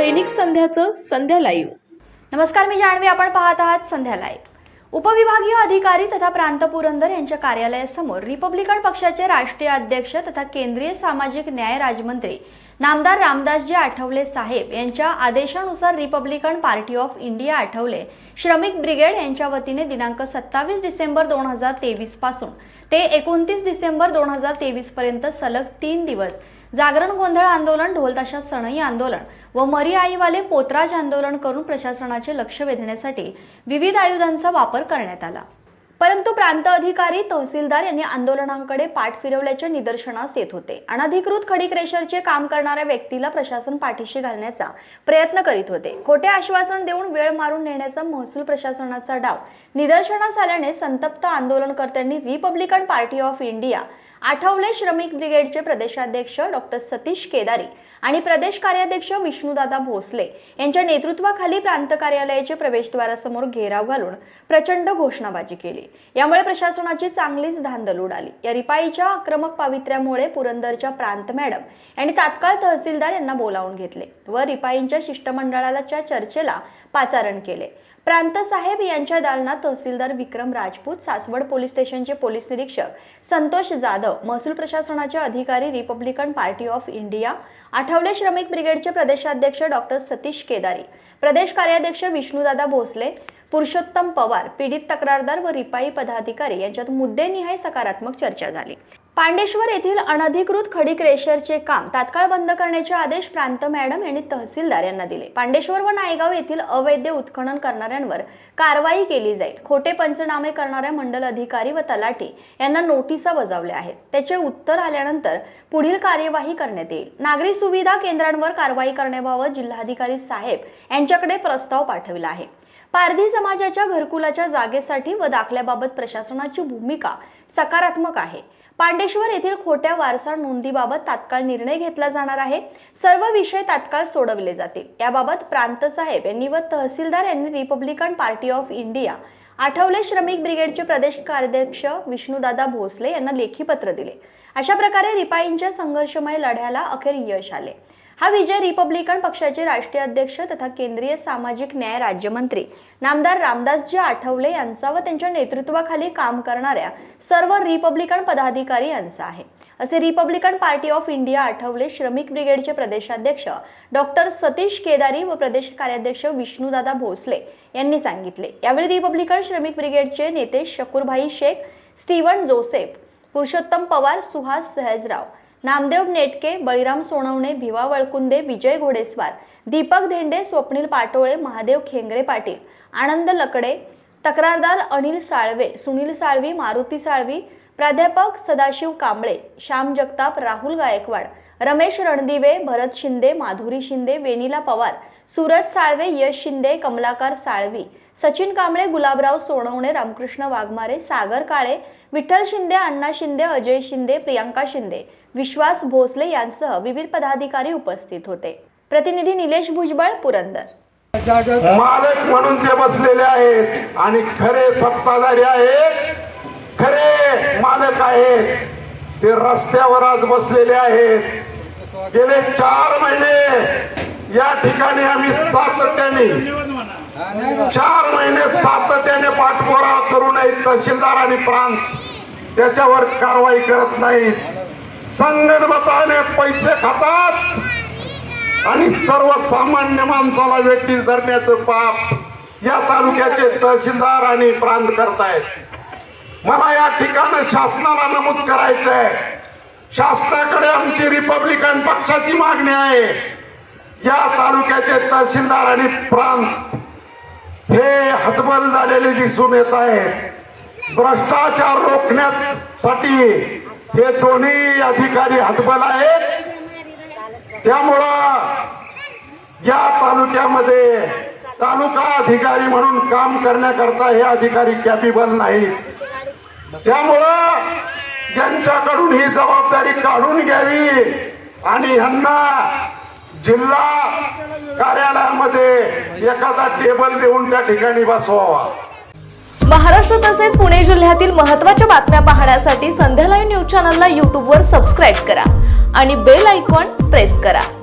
दैनिक संध्याचं संध्या live. नमस्कार मी जाणवी आपण पाहत आहात संध्या लाईव्ह. उपविभागीय अधिकारी तथा प्रांत पुरंदर यांच्या कार्यालयासमोर रिपब्लिकन पक्षाचे राष्ट्रीय अध्यक्ष तथा केंद्रीय सामाजिक न्याय राज्यमंत्री नामदार रामदासजी आठवले साहेब यांच्या आदेशानुसार Republican Party of India Athawale Shramik brigade यांच्या वतीने दिनांक सत्तावीस डिसेंबर दोन हजार तेवीसपासून ते एकोणतीस डिसेंबर दोन हजार तेवीस पर्यंत सलग तीन दिवस जागरण गोंधळ आंदोलन ढोलताशा सणई आंदोलन व मरी आईवाले पोतराज आंदोलन करून प्रशासनाचे लक्ष वेधण्यासाठी विविध आयुधांचा वापर करण्यात आला. परंतु प्रांत अधिकारी तहसीलदार यांनी आंदोलनांकडे पाठ फिरवल्याचे निदर्शनास येत होते. अनधिकृत खडी क्रेशरचे काम करणाऱ्या व्यक्तीला प्रशासन पाठीशी घालण्याचा प्रयत्न करीत होते. खोटे आश्वासन देऊन वेळ मारून नेण्याचा महसूल प्रशासनाचा डाव. निदर्शनास आल्याने संतप्त आंदोलनकर्त्यांनी Republican Party of India Athawale Shramik ब्रिगेडचे प्रदेशाध्यक्ष डॉक्टर सतीश केदारी आणि प्रदेश कार्याध्यक्ष विष्णूदादा भोसले यांच्या नेतृत्वाखाली प्रांत कार्यालयाचे प्रवेशद्वारासमोर घेराव घालून प्रचंड घोषणाबाजी केली. यामुळे प्रशासनाची चांगलीच धांदल उडाली. या रिपाईच्या आक्रमक पावित्र्यामुळे पुरंदरच्या प्रांत मॅडम यांनी तात्काळ तहसीलदार यांना बोलावून घेतले व रिपाईंच्या शिष्टमंडळाच्या चर्चेला पाचारण केले. प्रांत साहेब यांच्या दालनात तहसीलदार विक्रम राजपूत सासवड पोलीस स्टेशनचे पोलीस निरीक्षक संतोष जाधव महसूल प्रशासनाचे अधिकारी Republican Party of India Athawale Shramik ब्रिगेडचे प्रदेशाध्यक्ष डॉक्टर सतीश केदारी प्रदेश कार्याध्यक्ष विष्णूदादा भोसले पुरुषोत्तम पवार पीडित तक्रारदार व रिपाई पदाधिकारी यांच्यात मुद्देनिहाय सकारात्मक चर्चा झाली. पांडेश्वर येथील अनधिकृत खडी क्रेशरचे काम तात्काळ बंद करण्याचे आदेश प्रांत मॅडम यांनी तहसीलदार यांना दिले. पांडेश्वर व नायगाव येथील अवैध उत्खनन करणाऱ्यांवर कारवाई केली जाईल. खोटे पंचनामे करणाऱ्या मंडल अधिकारी व तलाठी यांना नोटिसा बजावल्या आहेत. त्याचे उत्तर आल्यानंतर पुढील कार्यवाही करण्यात येईल. नागरी सुविधा केंद्रांवर कारवाई करण्याबाबत जिल्हाधिकारी साहेब यांच्याकडे प्रस्ताव पाठविला आहे. पारधी समाजाच्या घरकुलाच्या जागेसाठी व दाखल्याबाबत प्रशासनाची भूमिका सकारात्मक आहे. पांडेश्वर येथील खोट्या वारसा नोंदीबाबत तात्काळ निर्णय घेतला जाणार आहे. सर्व विषय तात्काळ सोडवले जातील. याबाबत प्रांत साहेब यांनी व तहसीलदार यांनी Republican Party of India Athawale Shramik ब्रिगेडचे प्रदेश कार्याध्यक्ष विष्णुदादा भोसले यांना लेखी पत्र दिले. अशा प्रकारे रिपाईंच्या संघर्षमय लढ्याला अखेर यश आले. हा विजय रिपब्लिकन पक्षाचे राष्ट्रीय अध्यक्ष तथा केंद्रीय सामाजिक न्याय राज्यमंत्री. नामदार रामदासजी आठवले यांचा व त्यांच्या नेतृत्वाखाली काम करणाऱ्या सर्व रिपब्लिकन पदाधिकारी यांचा आहे. असे Republican Party of India Athawale Shramik ब्रिगेडचे प्रदेशाध्यक्ष डॉक्टर सतीश केदारी व प्रदेश कार्याध्यक्ष विष्णूदादा भोसले यांनी सांगितले. यावेळी रिपब्लिकन श्रमिक ब्रिगेडचे नेते शकुरभाई शेख स्टीवन जोसेफ पुरुषोत्तम पवार सुहास सहजराव नामदेव नेटके बळीराम सोनवणे भिवा वळकुंदे विजय घोडेस्वार दीपक धेंडे स्वप्नील पाटोळे महादेव खेंगरे पाटील आनंद लकडे तक्रारदार अनिल साळवे सुनील साळवी मारुती साळवी प्राध्यापक सदाशिव कांबळे श्याम जगताप राहुल गायकवाड रमेश रणदिवे भरत शिंदे माधुरी शिंदे वेनिला पवार सूरज साळवे यश शिंदे कमलाकार साळवी सचिन कांबळे गुलाबराव सोनवणे रामकृष्ण वाघमारे सागर काळे विठ्ठल शिंदे अण्णा शिंदे अजय शिंदे प्रियांका शिंदे विश्वास भोसले यांसह विविध पदाधिकारी उपस्थित होते. प्रतिनिधी निलेश भुजबळ पुरंदर. मालक म्हणून ते बसलेले आहेत आणि खरे सत्ताधारी आहेत. खरे मालक आहेत. ते रस्त्यावर आज बसलेले आहेत. गेले चार महिने या ठिकाणी आम्ही सातत्याने चार महिने सातत्याने पाठपुरावा करू नये तहसीलदार आणि प्रांत त्याच्यावर कारवाई करत नाही. संगणमताने पैसे खातात आणि सर्वसामान्य माणसाला वेटीस धरण्याचं पाप या तालुक्याचे तहसीलदार आणि प्रांत करतायत. मला या ठिकाणी शासनाला नमूद करायचं आहे शासनाकडे आमची रिपब्लिकन पक्षाची मागणी आहे. या तालुक्याचे तहसीलदार आणि प्रांत हे हतबल झालेले दिसून येत आहे. भ्रष्टाचार रोखण्यासाठी हे दोन्ही अधिकारी हतबल आहेत. त्यामुळं या तालुक्यामध्ये तालुका अधिकारी म्हणून काम करण्याकरता हे अधिकारी कॅपेबल नाहीत. त्यामुळं यांच्याकडून ही जबाबदारी काढून घ्यावी आणि ह्यांना जिल्हा कार्यालयामध्ये एखादा टेबल देऊन त्या ठिकाणी बसवावा. महाराष्ट्र तसेच पुणे जिल्ह्यातील महत्त्वाच्या बातम्या पाहण्यासाठी संध्या लाईव्ह न्यूज चॅनलला यूट्यूबवर सबस्क्राईब करा आणि बेल आयकॉन प्रेस करा.